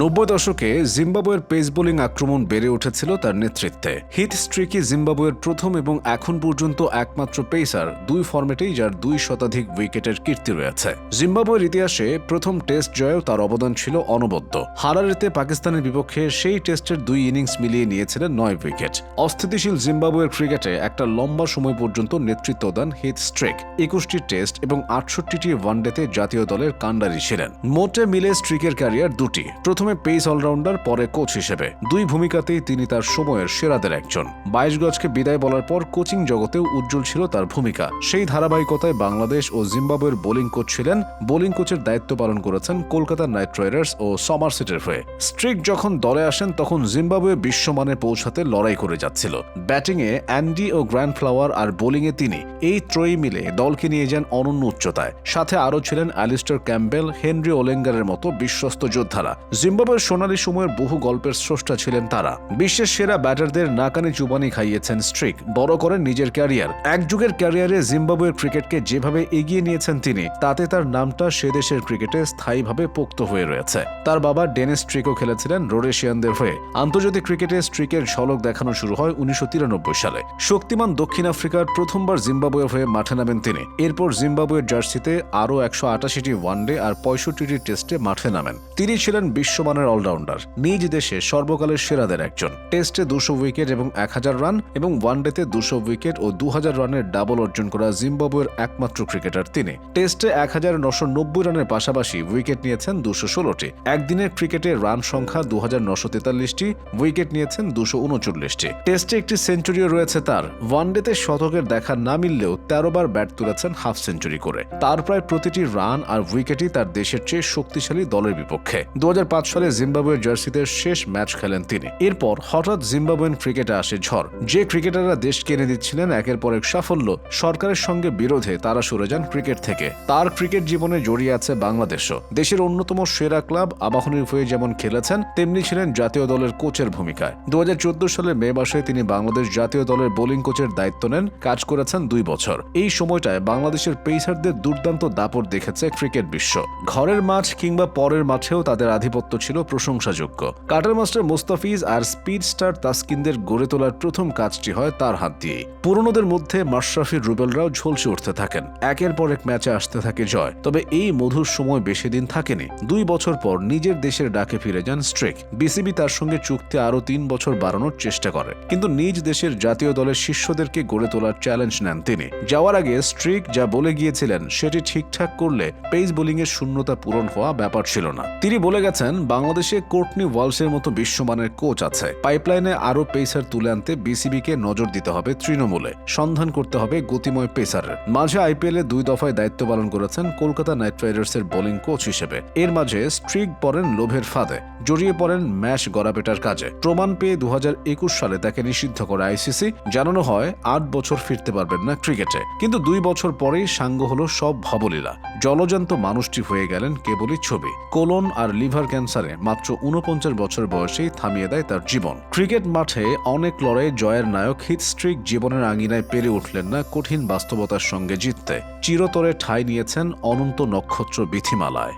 নব্বই দশকে জিম্বাবুয়ের পেস বোলিং আক্রমণ বেড়ে উঠেছিল তার নেতৃত্বে। হিট স্ট্রিকি জিম্বাবুয়ের প্রথম এবং এখন পর্যন্ত একমাত্র পেসার দুই ফর্মেটেই যার দুই শতাধিক উইকেটের কীর্তি রয়েছে। জিম্বাবুয়ের ইতিহাসে প্রথম টেস্ট জয়েও তার অবদান ছিল অনবদ্য। হারারিতে পাকিস্তানের বিপক্ষে সেই টেস্টের দুই ইনিংস মিলিয়ে নিয়েছিলেন নয় উইকেট। অস্থিতিশীল জিম্বাবুয়ের ক্রিকেটে একটা লম্বা সময় পর্যন্ত নেতৃত্ব দেন হিথ স্ট্রিক। একুশটি টেস্ট এবং আটষট্টিটি ওয়ানডেতে জাতীয় দলের কাণ্ডারি ছিলেন। মোটে মিলে স্ট্রিকের ক্যারিয়ার দুটি। প্রথমে পেস অলরাউন্ডার, পরে কোচ হিসেবে। দুই ভূমিকাতেই তিনি তার সময়ের সেরাদের একজন। বাইশ গজকে বিদায় বলার পর কোচিং জগতেও উজ্জ্বল ছিল তার ভূমিকা। সেই ধারাবাহিকতায় বাংলাদেশ ও জিম্বাবুয়ের বোলিং কোচ ছিলেন। বোলিং কোচের দায়িত্ব পালন করেছেন কলকাতা নাইট রাইডার্স ও সমারসিটের হয়ে। স্ট্রিক যখন দলে আসেন, তখন জিম্বাবুয়ে বিশ্বমানে পৌঁছাতে লড়াই করে যাচ্ছিল। ব্যাটিংয়ে অ্যান্ডি ও গ্র্যান্ড ফ্লাওয়ার আর বোলিংয়ে তিনি। এই ত্রয়ী মিলে দলকে নিয়ে যান অনন্য উচ্চতায়। সাথে আরও ছিলেন অ্যালিস্টার ক্যাম্বেল হেনরি ওলেঙ্গারের মতো বিশ্বস্ত যোদ্ধারা। জিম্বাবুয়ের সোনালী সময়ের বহু গল্পের স্রষ্টা ছিলেন তারা। বিশ্বের সেরা ব্যাটারদের নাকানি চুবানি খাইয়েছেন স্ট্রিক, বড় করেন নিজের ক্যারিয়ার। এক যুগের ক্যারিয়ারে জিম্বাবুয়ের ক্রিকেটকে যেভাবে এগিয়ে নিয়েছেন তিনি, তাতে তার নামটা সে দেশের ক্রিকেটে স্থায়ীভাবে পোক্ত হয়ে রয়েছে। তার বাবা ডেনিস স্ট্রিকও খেলেছিলেন রোডেশিয়ানদের হয়ে। আন্তর্জাতিক ক্রিকেটে স্ট্রিকের ঝলক দেখানো শুরু হয় উনিশশো তিরানব্বই সালে। শক্তিমান দক্ষিণ আফ্রিকার প্রথমবার জিম্বাবুয়ের হয়ে মাঠে নামেন তিনি। এরপর জিম্বাবুয়ের জার্সিতে আরও একশো আটাশিটি ওয়ানডে আর পঁয়ষট্টিটি টেস্টে মাঠে নামেন। তিনি ছিলেন বিশ্বমানের অলরাউন্ডার। নিজ দেশে সর্বকালের সেরাদের একজন। টেস্টে দুশো উইকেট এবং এক হাজার রান এবং ওয়ানডেতে দুশো উইকেট ও দু হাজার রানের ডাবল অর্জন করা জিম্বাবুয়ের একমাত্র ক্রিকেটার তিনি। টেস্টে এক হাজার নশো নব্বই রানের পাশাপাশি উইকেট নিয়েছেন দুশো ষোলোটি। একদিনের ক্রিকেটে রান সংখ্যা দু হাজার নশো তেতাল্লিশটি, উইকেট নিয়েছেন দুশো উনচল্লিশটি। টেস্টে একটি সেঞ্চুরিও রয়েছে তার। ওয়ানডেতে শতকের দেখা না মিললেও তেরো বার ব্যাট তুলেছেন হাফ সেঞ্চুরি করে। তার প্রায় প্রতিটি রান আর উইকেটই তার দেশের চেয়ে শক্তিশালী দলের বিপক্ষে। দু সালে জিম্বাবুয়ের জার্সিতে শেষ ম্যাচ খেলেন তিনি। এরপর হঠাৎ জিম্বাবুয়েন ক্রিকেটে আসে ঝড়। যে ক্রিকেটাররা দেশকে এনে দিচ্ছিলেন, একের পর এক সাফল্য, সরকারের সঙ্গে বিরোধে তারা সরে যান ক্রিকেট থেকে। তার ক্রিকেট জীবনে জড়িয়ে আছে বাংলাদেশও। দেশের অন্যতম সেরা ক্লাব আবাহনীর হয়ে যেমন খেলেছেন, তেমনি ছিলেন জাতীয় দলের কোচের ভূমিকায়। দু সালের মে মাসে তিনি বাংলাদেশ জাতীয় দলের বোলিং কোচের দায়িত্ব নেন, কাজ করেছেন দুই বছর। এই সময়টায় বাংলাদেশের পেসারদের দুর্দান্ত দাপট দেখেছে ক্রিকেট বিশ্ব। ঘরের মাঠ কিংবা পরের মাঠেও তাদের আধিপত্য ছিল প্রশংসাযোগ্য। কাটার মাস্টার মোস্তাফিজ আর স্পিড স্টার তাসকিনদের গড়ে তোলার প্রথম কাজটি হয় তার হাত দিয়ে। পুরনোদের মধ্যে মাশরাফির রুবেলরাও ঝলসে উঠতে থাকেন। একের পর এক ম্যাচে আসতে থাকে জয়। তবে এই মধুর সময় বেশি দিন থাকেনি। দুই বছর পর নিজের দেশের ডাকে ফিরে যান স্ট্রিক। বিসিবি তার সঙ্গে চুক্তি আরও তিন বছর বাড়ানোর চেষ্টা করে। কিন্তু নিজ দেশের জাতীয় দলের শিষ্যদেরকে গড়ে তোলার চ্যালেঞ্জ নেন তিনি। যাওয়ার আগে স্ট্রিক যা বলে গিয়েছিলেন, সেটি ঠিকঠাক করলে পেস বোলিংয়ের শূন্যতা পূরণ হওয়া ব্যাপার ছিল না। তিনি বলে গেছেন বাংলাদেশে কোর্টনি ওয়ালসের মতো বিশ্বমানের কোচ আছে। পাইপলাইনে আরও পেসার তুলে আনতে বিসিবিকে নজর দিতে হবে তৃণমূলে। সন্ধান করতে হবে গতিময় পেসারের মাঝে আইপিএল দুই দফায় দায়িত্ব পালন করেছেন কলকাতা নাইট রাইডার্সের বোলিং কোচ হিসেবে। এর মাঝে স্ট্রিক পড়েন লোভের ফাঁদে। জড়িয়ে পড়েন ম্যাচ গড়াপেটার কাজে। প্রমাণ পেয়ে দু হাজার একুশ সালে তাকে নিষিদ্ধ করে আইসিসি। জানানো হয়, আট বছর ফিরতে পারবেন না ক্রিকেটে। কিন্তু দুই বছর পরেই সাঙ্গ হলো সব ভবলীলা। জলজান্ত মানুষটি হয়ে গেলেন কেবলই ছবি। কোলন আর লিভার ক্যান্সারে মাত্র উনপঞ্চাশ বছর বয়সেই থামিয়ে দেয় তার জীবন। ক্রিকেট মাঠে অনেক লড়াই জয়ের নায়ক হিটস্ট্রিক জীবনের আঙিনায় পেরে উঠলেন না কঠিন বাস্তবতার সঙ্গে জিততে। চিরতরে ঠাঁই নিয়েছেন অনন্ত নক্ষত্র বিথিমালায়